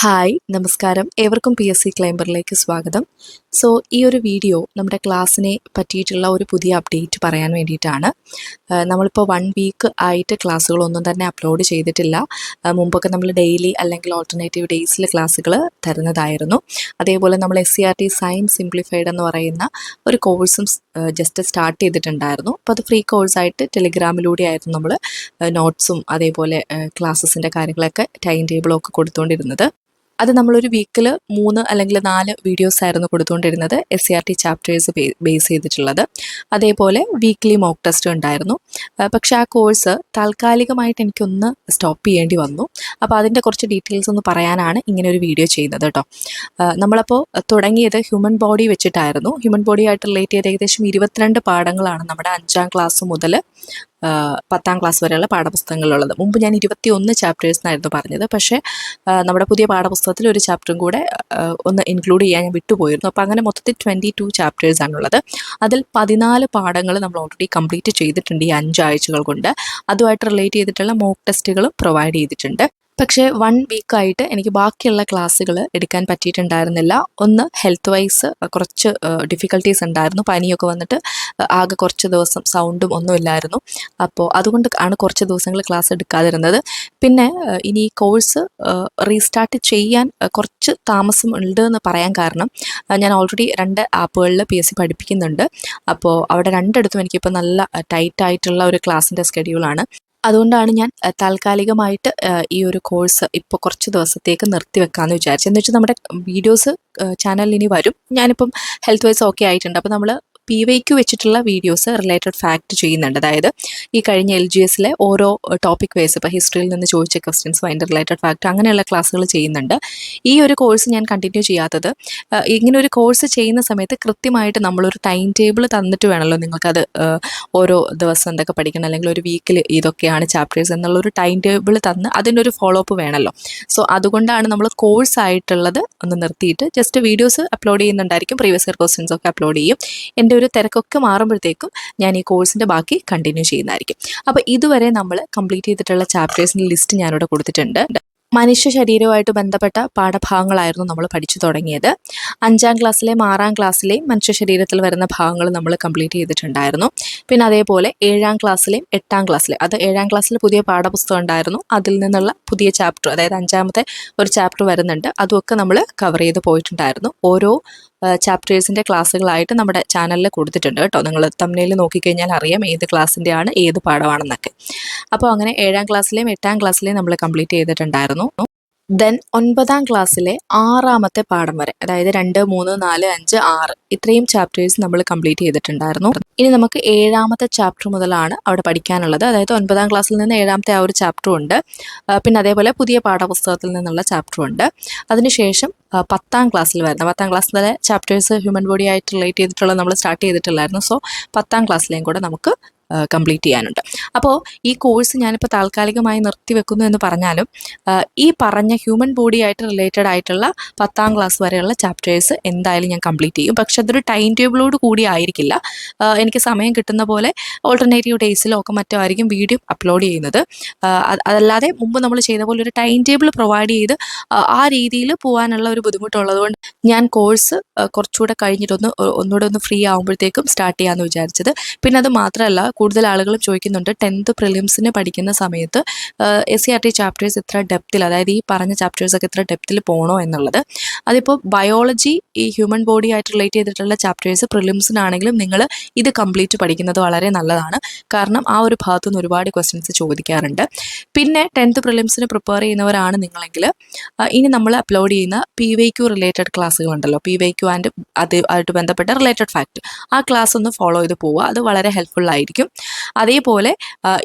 Hi നമസ്കാരം. ഏവർക്കും P S C ക്ലൈംബറിലേക്ക് സ്വാഗതം. സോ ഈ ഒരു വീഡിയോ നമ്മുടെ ക്ലാസ്സിനെ പറ്റിയിട്ടുള്ള ഒരു പുതിയ അപ്ഡേറ്റ് പറയാൻ വേണ്ടിയിട്ടാണ്. നമ്മളിപ്പോൾ വൺ വീക്ക് ആയിട്ട് ക്ലാസ്സുകളൊന്നും തന്നെ അപ്ലോഡ് ചെയ്തിട്ടില്ല. മുമ്പൊക്കെ നമ്മൾ ഡെയിലി അല്ലെങ്കിൽ ഓൾട്ടർനേറ്റീവ് ഡേയ്സിൽ ക്ലാസ്സുകൾ തരുന്നതായിരുന്നു. അതേപോലെ നമ്മൾ S C R T science simplified എന്ന് പറയുന്ന ഒരു കോഴ്സും ജസ്റ്റ് സ്റ്റാർട്ട് ചെയ്തിട്ടുണ്ടായിരുന്നു. അപ്പോൾ അത് ഫ്രീ കോഴ്സായിട്ട് ടെലിഗ്രാമിലൂടെ ആയിരുന്നു നമ്മൾ നോട്ട്സും അതേപോലെ ക്ലാസ്സസിന്റെ കാര്യങ്ങളൊക്കെ ടൈം ടേബിളൊക്കെ കൊടുത്തുകൊണ്ടിരുന്നത് അത് നമ്മളൊരു വീക്കിൽ മൂന്ന് അല്ലെങ്കിൽ നാല് വീഡിയോസ് ആയിരുന്നു കൊടുത്തുകൊണ്ടിരുന്നത് S C R T chapters base ചെയ്തിട്ടുള്ളത്. അതേപോലെ വീക്ക്ലി മോക്ക് ടെസ്റ്റും ഉണ്ടായിരുന്നു. പക്ഷേ ആ കോഴ്സ് താൽക്കാലികമായിട്ട് എനിക്കൊന്ന് സ്റ്റോപ്പ് ചെയ്യേണ്ടി വന്നു. അപ്പോൾ അതിന്റെ കുറച്ച് ഡീറ്റെയിൽസ് ഒന്ന് പറയാനാണ് ഇങ്ങനെ ഒരു വീഡിയോ ചെയ്യുന്നത് കേട്ടോ. നമ്മളപ്പോൾ തുടങ്ങിയത് ഹ്യൂമൻ ബോഡി വെച്ചിട്ടായിരുന്നു. ഹ്യൂമൻ ബോഡിയായിട്ട് റിലേറ്റ് ചെയ്ത് ഏകദേശം ഇരുപത്തിരണ്ട് പാഠങ്ങളാണ് നമ്മുടെ അഞ്ചാം ക്ലാസ് മുതൽ പത്താം ക്ലാസ് വരെയുള്ള പാഠപുസ്തകങ്ങളുള്ളത്. മുമ്പ് ഞാൻ ഇരുപത്തി ഒന്ന് ചാപ്റ്റേഴ്സ് എന്നായിരുന്നു പറഞ്ഞത്. പക്ഷേ നമ്മുടെ പുതിയ പാഠപുസ്തകത്തിൽ ഒരു ചാപ്റ്ററും കൂടെ ഒന്ന് ഇൻക്ലൂഡ് ചെയ്യാൻ ഞാൻ വിട്ടുപോയിരുന്നു. അപ്പോൾ അങ്ങനെ മൊത്തത്തിൽ ട്വന്റി ടു ചാപ്റ്റേഴ്സ് ആണുള്ളത്. അതിൽ പതിനാല് പാഠങ്ങൾ നമ്മൾ ഓൾറെഡി കംപ്ലീറ്റ് ചെയ്തിട്ടുണ്ട് ഈ അഞ്ചാഴ്ചകൾ കൊണ്ട്. അതുമായിട്ട് റിലേറ്റ് ചെയ്തിട്ടുള്ള മോക്ക് ടെസ്റ്റുകളും പ്രൊവൈഡ് ചെയ്തിട്ടുണ്ട്. പക്ഷേ വൺ വീക്കായിട്ട് എനിക്ക് ബാക്കിയുള്ള ക്ലാസ്സുകൾ എടുക്കാൻ പറ്റിയിട്ടുണ്ടായിരുന്നില്ല. ഒന്ന് ഹെൽത്ത് വൈസ് കുറച്ച് ഡിഫിക്കൽട്ടീസ് ഉണ്ടായിരുന്നു. പനിയൊക്കെ വന്നിട്ട് ആകെ കുറച്ച് ദിവസം സൗണ്ടും ഒന്നുമില്ലായിരുന്നു അപ്പോൾ അതുകൊണ്ട് ആണ് കുറച്ച് ദിവസങ്ങൾ ക്ലാസ് എടുക്കാതിരുന്നത്. പിന്നെ ഇനി കോഴ്സ് റീസ്റ്റാർട്ട് ചെയ്യാൻ കുറച്ച് താമസം ഉണ്ട് എന്ന് പറയാൻ കാരണം ഞാൻ ഓൾറെഡി രണ്ട് ആപ്പുകളിൽ പി എസ് സി പഠിപ്പിക്കുന്നുണ്ട്. അപ്പോൾ അവിടെ രണ്ടിടത്തും എനിക്കിപ്പോൾ നല്ല ടൈറ്റ് ആയിട്ടുള്ള ഒരു ക്ലാസ്സിന്റെ സ്കെഡ്യൂളാണ് അതുകൊണ്ടാണ് ഞാൻ താൽക്കാലികമായിട്ട് ഈ ഒരു കോഴ്സ് ഇപ്പോൾ കുറച്ച് ദിവസത്തേക്ക് നിർത്തിവെക്കാമെന്ന് വിചാരിച്ചു എന്ന് വെച്ചാൽ നമ്മുടെ വീഡിയോസ് ചാനലിൽ ഇനി വരും. ഞാനിപ്പം ഹെൽത്ത് വൈസ് ഓക്കെ ആയിട്ടുണ്ട്. അപ്പോൾ നമ്മൾ പി വൈക്ക് വെച്ചിട്ടുള്ള വീഡിയോസ് റിലേറ്റഡ് ഫാക്ട് ചെയ്യുന്നുണ്ട്. അതായത് ഈ കഴിഞ്ഞ എൽ ജി എസിലെ ഓരോ ടോപ്പിക് വൈസ് ഇപ്പോൾ ഹിസ്റ്ററിയിൽ നിന്ന് ചോദിച്ച ക്വസ്റ്റ്യൻസ് അതിന്റെ റിലേറ്റഡ് ഫാക്ട് അങ്ങനെയുള്ള ക്ലാസ്സുകൾ ചെയ്യുന്നുണ്ട്. ഈ ഒരു കോഴ്സ് ഞാൻ കണ്ടിന്യൂ ചെയ്യാത്തത് ഇങ്ങനെ ഒരു കോഴ്സ് ചെയ്യുന്ന സമയത്ത് കൃത്യമായിട്ട് നമ്മളൊരു ടൈം ടേബിൾ തന്നിട്ട് വേണമല്ലോ നിങ്ങൾക്കത് ഓരോ ദിവസം എന്തൊക്കെ പഠിക്കണം അല്ലെങ്കിൽ ഒരു വീക്കിൽ ഇതൊക്കെയാണ് ചാപ്റ്റേഴ്സ് എന്നുള്ളൊരു ടൈം ടേബിൾ തന്ന് അതിനൊരു ഫോളോ അപ്പ് വേണമല്ലോ സോ അതുകൊണ്ടാണ് നമ്മൾ കോഴ്സ് ആയിട്ടുള്ളത് ഒന്ന് നിർത്തിയിട്ട് ജസ്റ്റ് വീഡിയോസ് അപ്ലോഡ് ചെയ്യുന്നുണ്ടായിരിക്കും. പ്രീവിയസ് ഇയർ ക്വസ്റ്റ്യൻസ് ഒക്കെ അപ്ലോഡ് ചെയ്യും. എന്റെ ഒരു തിരക്കൊക്കെ മാറുമ്പോഴത്തേക്കും ഞാൻ ഈ കോഴ്സിന്റെ ബാക്കി കണ്ടിന്യൂ ചെയ്യുന്നതായിരിക്കും. അപ്പോൾ ഇതുവരെ നമ്മൾ കംപ്ലീറ്റ് ചെയ്തിട്ടുള്ള ചാപ്റ്റേഴ്സിന്റെ ലിസ്റ്റ് ഞാനിവിടെ കൊടുത്തിട്ടുണ്ട്. മനുഷ്യ ശരീരവുമായിട്ട് ബന്ധപ്പെട്ട പാഠഭാഗങ്ങളായിരുന്നു നമ്മൾ പഠിച്ചു തുടങ്ങിയത്. അഞ്ചാം ക്ലാസ്സിലെയും ആറാം ക്ലാസ്സിലെയും മനുഷ്യ ശരീരത്തിൽ വരുന്ന ഭാഗങ്ങൾ നമ്മൾ കംപ്ലീറ്റ് ചെയ്തിട്ടുണ്ടായിരുന്നു. പിന്നെ അതേപോലെ ഏഴാം ക്ലാസ്സിലെയും എട്ടാം ക്ലാസ്സിലെയും അത് ഏഴാം ക്ലാസ്സിൽ പുതിയ പാഠപുസ്തകം ഉണ്ടായിരുന്നു. അതിൽ നിന്നുള്ള പുതിയ ചാപ്റ്റർ അതായത് അഞ്ചാമത്തെ ഒരു ചാപ്റ്റർ വരുന്നുണ്ട്. അതുമൊക്കെ നമ്മൾ കവർ ചെയ്ത് പോയിട്ടുണ്ടായിരുന്നു. ഓരോ ചാപ്റ്റേഴ്സിന്റെ ക്ലാസ്സുകളായിട്ട് നമ്മുടെ ചാനലിൽ കൊടുത്തിട്ടുണ്ട് കേട്ടോ. നിങ്ങൾ തമ്മിൽ നോക്കിക്കഴിഞ്ഞാൽ അറിയാം ഏത് ക്ലാസ്സിന്റെ ആണ് ഏത് പാഠമാണെന്നൊക്കെ. അപ്പോൾ അങ്ങനെ ഏഴാം ക്ലാസ്സിലെയും എട്ടാം ക്ലാസ്സിലെയും നമ്മൾ കംപ്ലീറ്റ് ചെയ്തിട്ടുണ്ടായിരുന്നു. ദെൻ ഒൻപതാം ക്ലാസ്സിലെ ആറാമത്തെ പാഠം വരെ അതായത് രണ്ട് മൂന്ന് നാല് അഞ്ച് ആറ് ഇത്രയും ചാപ്റ്റേഴ്സ് നമ്മൾ കംപ്ലീറ്റ് ചെയ്തിട്ടുണ്ടായിരുന്നു. ഇനി നമുക്ക് ഏഴാമത്തെ ചാപ്റ്റർ മുതലാണ് അവിടെ പഠിക്കാനുള്ളത്. അതായത് ഒൻപതാം ക്ലാസ്സിൽ നിന്ന് ഏഴാമത്തെ ആ ഒരു ചാപ്റ്ററും ഉണ്ട്. പിന്നെ അതേപോലെ പുതിയ പാഠപുസ്തകത്തിൽ നിന്നുള്ള ചാപ്റ്ററും ഉണ്ട്. അതിനുശേഷം പത്താം ക്ലാസ്സിൽ വരുന്ന പത്താം ക്ലാസ്സിലെ ചാപ്റ്റേഴ്സ് ഹ്യൂമൻ ബോഡി ആയിട്ട് റിലേറ്റ് ചെയ്തിട്ടുള്ള നമ്മൾ സ്റ്റാർട്ട് ചെയ്തിട്ടില്ലായിരുന്നു സോ പത്താം ക്ലാസ്സിലെയും കൂടെ നമുക്ക് കംപ്ലീറ്റ് ചെയ്യാനുണ്ട്. അപ്പോൾ ഈ കോഴ്സ് ഞാനിപ്പോൾ താൽക്കാലികമായി നിർത്തിവെക്കുന്നു എന്ന് പറഞ്ഞാലും ഈ പറഞ്ഞ ഹ്യൂമൻ ബോഡി ആയിട്ട് റിലേറ്റഡ് ആയിട്ടുള്ള പത്താം ക്ലാസ് വരെയുള്ള ചാപ്റ്റേഴ്സ് എന്തായാലും ഞാൻ കംപ്ലീറ്റ് ചെയ്യും. പക്ഷെ അതൊരു ടൈം ടേബിളോട് കൂടി ആയിരിക്കില്ല. എനിക്ക് സമയം കിട്ടുന്ന പോലെ ഓൾട്ടർനേറ്റീവ് ഡേയ്സിലോ ഒക്കെ മറ്റോ ആയിരിക്കും വീഡിയോ അപ്ലോഡ് ചെയ്യുന്നത്. അതല്ലാതെ മുമ്പ് നമ്മൾ ചെയ്ത പോലെ ഒരു ടൈം ടേബിൾ പ്രൊവൈഡ് ചെയ്ത് ആ, രീതിയിൽ പോകാനുള്ള ഒരു ബുദ്ധിമുട്ടുള്ളതുകൊണ്ട് ഞാൻ കോഴ്സ് കുറച്ചുകൂടെ കഴിഞ്ഞിട്ടൊന്ന് ഒന്നുകൂടെ ഒന്ന് ഫ്രീ ആകുമ്പോഴത്തേക്കും സ്റ്റാർട്ട് ചെയ്യാമെന്ന് വിചാരിച്ചത്. പിന്നെ അത് മാത്രമല്ല കൂടുതൽ ആളുകളും ചോദിക്കുന്നുണ്ട്. ടെൻത്ത് പ്രിലിംസിന് പഠിക്കുന്ന സമയത്ത് S C R T chapters ഇത്ര ഡെപ്തിൽ അതായത് ഈ പറഞ്ഞ ചാപ്റ്റേഴ്സൊക്കെ ഇത്ര ഡെപ്തിൽ പോകണോ എന്നുള്ളത്. അതിപ്പോൾ ബയോളജി ഈ ഹ്യൂമൻ ബോഡി ആയിട്ട് റിലേറ്റ് ചെയ്തിട്ടുള്ള ചാപ്റ്റേഴ്സ് പ്രിലിംസിനാണെങ്കിലും നിങ്ങൾ ഇത് കംപ്ലീറ്റ് പഠിക്കുന്നത് വളരെ നല്ലതാണ്. കാരണം ആ ഒരു ഭാഗത്തു നിന്ന് ഒരുപാട് ക്വസ്റ്റ്യൻസ് ചോദിക്കാറുണ്ട്. പിന്നെ ടെൻത്ത് പ്രിലിംസിന് പ്രിപ്പയർ ചെയ്യുന്നവരാണ് നിങ്ങളെങ്കിൽ ഇനി നമ്മൾ അപ്ലോഡ് ചെയ്യുന്ന പി വൈ ക്യു റിലേറ്റഡ് ക്ലാസ്സുകളുണ്ടല്ലോ പി വൈ ക്യു ആൻഡ് അത് ആയിട്ട് ബന്ധപ്പെട്ട റിലേറ്റഡ് ഫാക്ട് ആ ക്ലാസ് ഒന്ന് ഫോളോ ചെയ്ത് പോവുക. അത് വളരെ ഹെൽപ്ഫുൾ ആയിരിക്കും. അതേപോലെ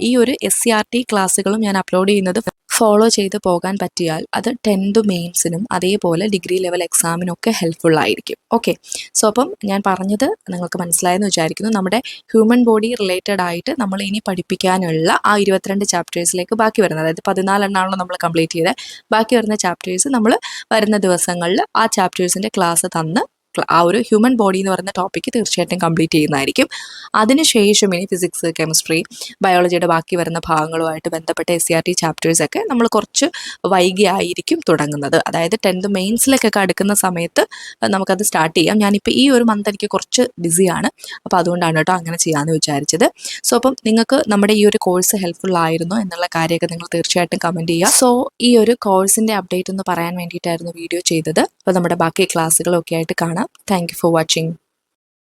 ഈ ഒരു എസ് സി ആർ ടി ക്ലാസ്സുകളും ഞാൻ അപ്ലോഡ് ചെയ്യുന്നത് ഫോളോ ചെയ്ത് പോകാൻ പറ്റിയാൽ അത് ടെൻത്ത് മെയിൻസിനും അതേപോലെ ഡിഗ്രി ലെവൽ എക്സാമിനും ഒക്കെ ഹെൽപ്ഫുൾ ആയിരിക്കും. ഓക്കെ സോ അപ്പം ഞാൻ പറഞ്ഞത് നിങ്ങൾക്ക് മനസ്സിലായെന്ന് വിചാരിക്കുന്നു. നമ്മുടെ ഹ്യൂമൻ ബോഡി റിലേറ്റഡ് ആയിട്ട് നമ്മൾ ഇനി പഠിപ്പിക്കാനുള്ള ആ ഇരുപത്തിരണ്ട് ചാപ്റ്റേഴ്സിലേക്ക് ബാക്കി വരുന്നത്. അതായത് പതിനാലെണ്ണാണല്ലോ നമ്മൾ കംപ്ലീറ്റ് ചെയ്തത് ബാക്കി വരുന്ന ചാപ്റ്റേഴ്സ് നമ്മൾ വരുന്ന ദിവസങ്ങളിൽ ആ ചാപ്റ്റേഴ്സിന്റെ ക്ലാസ് തന്ന് ആ ഒരു ഹ്യൂമൻ ബോഡി എന്ന് പറയുന്ന ടോപ്പിക്ക് തീർച്ചയായിട്ടും കംപ്ലീറ്റ് ചെയ്യുന്നതായിരിക്കും. അതിനുശേഷം ഇനി ഫിസിക്സ് കെമിസ്ട്രി ബയോളജിയുടെ ബാക്കി വരുന്ന ഭാഗങ്ങളുമായിട്ട് ബന്ധപ്പെട്ട എസ് സി ആർ ടി ചാപ്റ്റേഴ്സൊക്കെ നമ്മൾ കുറച്ച് വൈകിയായിരിക്കും തുടങ്ങുന്നത്. അതായത് ടെൻത്ത് മെയിൻസിലേക്കൊക്കെ അടുക്കുന്ന സമയത്ത് നമുക്കത് സ്റ്റാർട്ട് ചെയ്യാം. ഞാനിപ്പോൾ ഈ ഒരു മന്ത് എനിക്ക് കുറച്ച് ബിസിയാണ് അപ്പോൾ അതുകൊണ്ടാണ് കേട്ടോ അങ്ങനെ ചെയ്യാമെന്ന് വിചാരിച്ചത്. സോ അപ്പം നിങ്ങൾക്ക് നമ്മുടെ ഈ ഒരു കോഴ്സ് ഹെൽപ്ഫുൾ ആയിരുന്നു എന്നുള്ള കാര്യമൊക്കെ നിങ്ങൾ തീർച്ചയായിട്ടും കമന്റ് ചെയ്യുക. സോ ഈ ഒരു കോഴ്സിന്റെ അപ്ഡേറ്റ് ഒന്ന് പറയാൻ വേണ്ടിയിട്ടായിരുന്നു വീഡിയോ ചെയ്തത്. അപ്പോൾ നമ്മുടെ ബാക്കി ക്ലാസ്സുകളൊക്കെ ആയിട്ട് കാണാം. up. Thank you for watching.